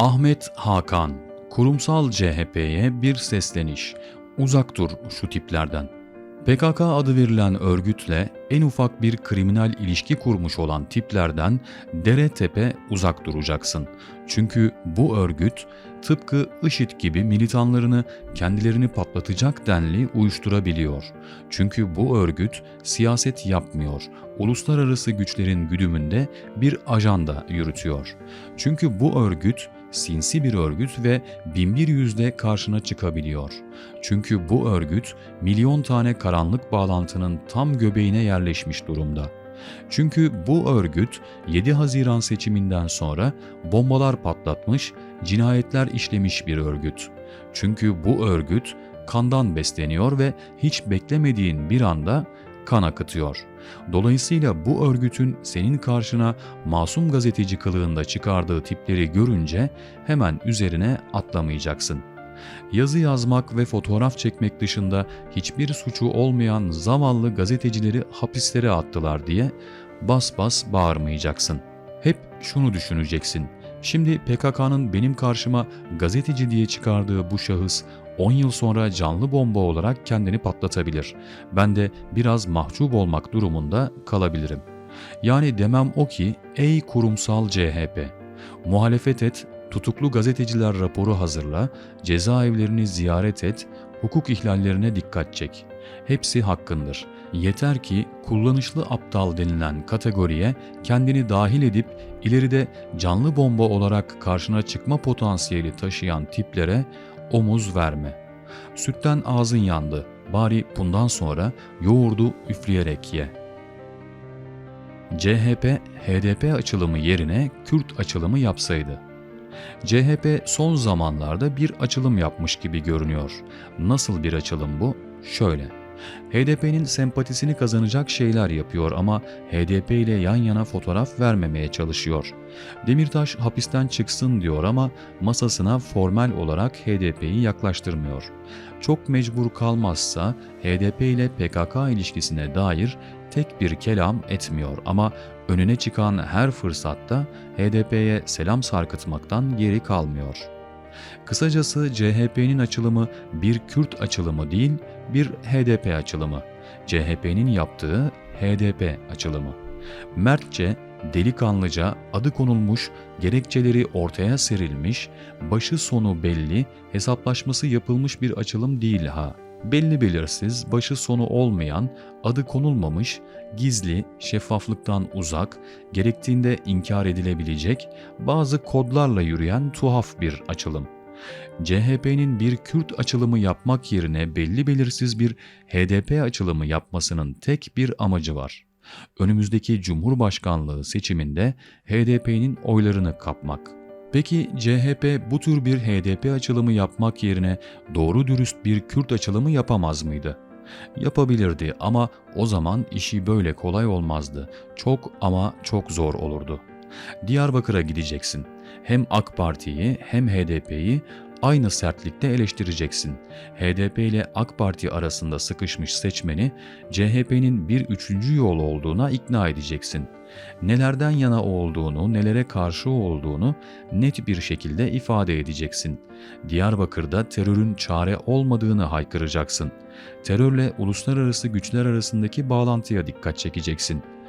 Ahmet Hakan, kurumsal CHP'ye bir sesleniş. Uzak dur şu tiplerden. PKK adı verilen örgütle en ufak bir kriminal ilişki kurmuş olan tiplerden dere tepe uzak duracaksın. Çünkü bu örgüt tıpkı IŞİD gibi militanlarını kendilerini patlatacak denli uyuşturabiliyor. Çünkü bu örgüt siyaset yapmıyor, uluslararası güçlerin güdümünde bir ajanda yürütüyor. Çünkü bu örgüt sinsi bir örgüt ve binbir yüzde karşına çıkabiliyor. Çünkü bu örgüt milyon tane karanlık bağlantının tam göbeğine yerleşmiş durumda. Çünkü bu örgüt 7 Haziran seçiminden sonra bombalar patlatmış, cinayetler işlemiş bir örgüt. Çünkü bu örgüt kandan besleniyor ve hiç beklemediğin bir anda kan akıtıyor. Dolayısıyla bu örgütün senin karşına masum gazeteci kılığında çıkardığı tipleri görünce hemen üzerine atlamayacaksın. Yazı yazmak ve fotoğraf çekmek dışında hiçbir suçu olmayan zavallı gazetecileri hapislere attılar diye bas bas bağırmayacaksın. Hep şunu düşüneceksin. Şimdi PKK'nın benim karşıma gazeteci diye çıkardığı bu şahıs 10 yıl sonra canlı bomba olarak kendini patlatabilir. Ben de biraz mahcup olmak durumunda kalabilirim. Yani demem o ki ey kurumsal CHP, muhalefet et, tutuklu gazeteciler raporu hazırla, cezaevlerini ziyaret et, hukuk ihlallerine dikkat çek. Hepsi hakkındır. Yeter ki kullanışlı aptal denilen kategoriye kendini dahil edip ileride canlı bomba olarak karşına çıkma potansiyeli taşıyan tiplere omuz verme. Sütten ağzın yandı, bari bundan sonra yoğurdu üfleyerek ye. CHP, HDP açılımı yerine Kürt açılımı yapsaydı. CHP son zamanlarda bir açılım yapmış gibi görünüyor. Nasıl bir açılım bu? Şöyle. HDP'nin sempatisini kazanacak şeyler yapıyor ama HDP ile yan yana fotoğraf vermemeye çalışıyor. Demirtaş hapisten çıksın diyor ama masasına formal olarak HDP'yi yaklaştırmıyor. Çok mecbur kalmazsa HDP ile PKK ilişkisine dair tek bir kelam etmiyor ama önüne çıkan her fırsatta HDP'ye selam sarkıtmaktan geri kalmıyor. Kısacası CHP'nin açılımı bir Kürt açılımı değil, bir HDP açılımı. CHP'nin yaptığı HDP açılımı. Mertçe, delikanlıca adı konulmuş, gerekçeleri ortaya serilmiş, başı sonu belli, hesaplaşması yapılmış bir açılım değil ha belli belirsiz, başı sonu olmayan, adı konulmamış, gizli, şeffaflıktan uzak, gerektiğinde inkar edilebilecek, bazı kodlarla yürüyen tuhaf bir açılım. CHP'nin bir Kürt açılımı yapmak yerine belli belirsiz bir HDP açılımı yapmasının tek bir amacı var. Önümüzdeki Cumhurbaşkanlığı seçiminde HDP'nin oylarını kapmak. Peki CHP bu tür bir HDP açılımı yapmak yerine doğru dürüst bir Kürt açılımı yapamaz mıydı? Yapabilirdi ama o zaman işi böyle kolay olmazdı. Çok ama çok zor olurdu. Diyarbakır'a gideceksin. Hem AK Parti'yi hem HDP'yi aynı sertlikte eleştireceksin. HDP ile AK Parti arasında sıkışmış seçmeni CHP'nin bir üçüncü yol olduğuna ikna edeceksin. Nelerden yana olduğunu, nelere karşı olduğunu net bir şekilde ifade edeceksin. Diyarbakır'da terörün çare olmadığını haykıracaksın. Terörle uluslararası güçler arasındaki bağlantıya dikkat çekeceksin.''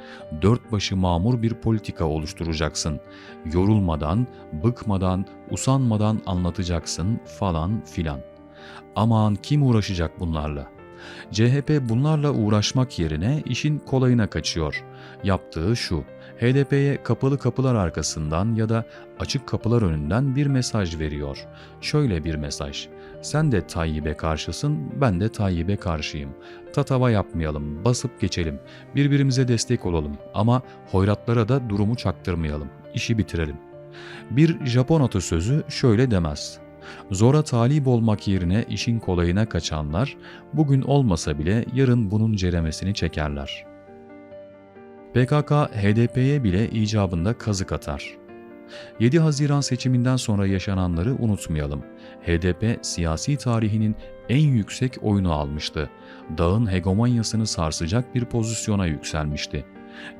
Dört başı mamur bir politika oluşturacaksın. Yorulmadan, bıkmadan, usanmadan anlatacaksın falan filan. Aman kim uğraşacak bunlarla? CHP bunlarla uğraşmak yerine işin kolayına kaçıyor. Yaptığı şu, HDP'ye kapalı kapılar arkasından ya da açık kapılar önünden bir mesaj veriyor. Şöyle bir mesaj. Sen de Tayyip'e karşısın, ben de Tayyip'e karşıyım. Tatava yapmayalım, basıp geçelim. Birbirimize destek olalım ama hoyratlara da durumu çaktırmayalım. İşi bitirelim. Bir Japon atasözü şöyle demez. Zora talip olmak yerine işin kolayına kaçanlar bugün olmasa bile yarın bunun ceremesini çekerler. PKK HDP'ye bile icabında kazık atar. 7 Haziran seçiminden sonra yaşananları unutmayalım. HDP siyasi tarihinin en yüksek oyunu almıştı. Dağın hegemonyasını sarsacak bir pozisyona yükselmişti.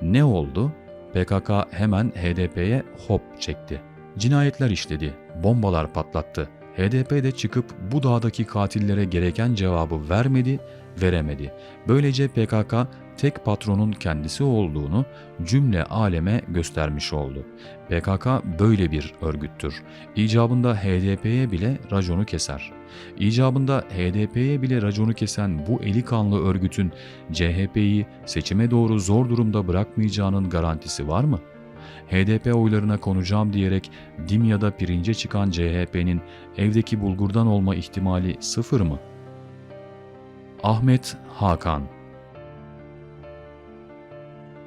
Ne oldu? PKK hemen HDP'ye hop çekti. Cinayetler işledi, bombalar patlattı. HDP de çıkıp bu dağdaki katillere gereken cevabı vermedi, veremedi. Böylece PKK tek patronun kendisi olduğunu cümle aleme göstermiş oldu. PKK böyle bir örgüttür. İcabında HDP'ye bile raconu keser. İcabında HDP'ye bile raconu kesen bu eli kanlı örgütün CHP'yi seçime doğru zor durumda bırakmayacağının garantisi var mı? HDP oylarına konacağım diyerek Dimya'da pirince çıkan CHP'nin evdeki bulgurdan olma ihtimali sıfır mı? Ahmet Hakan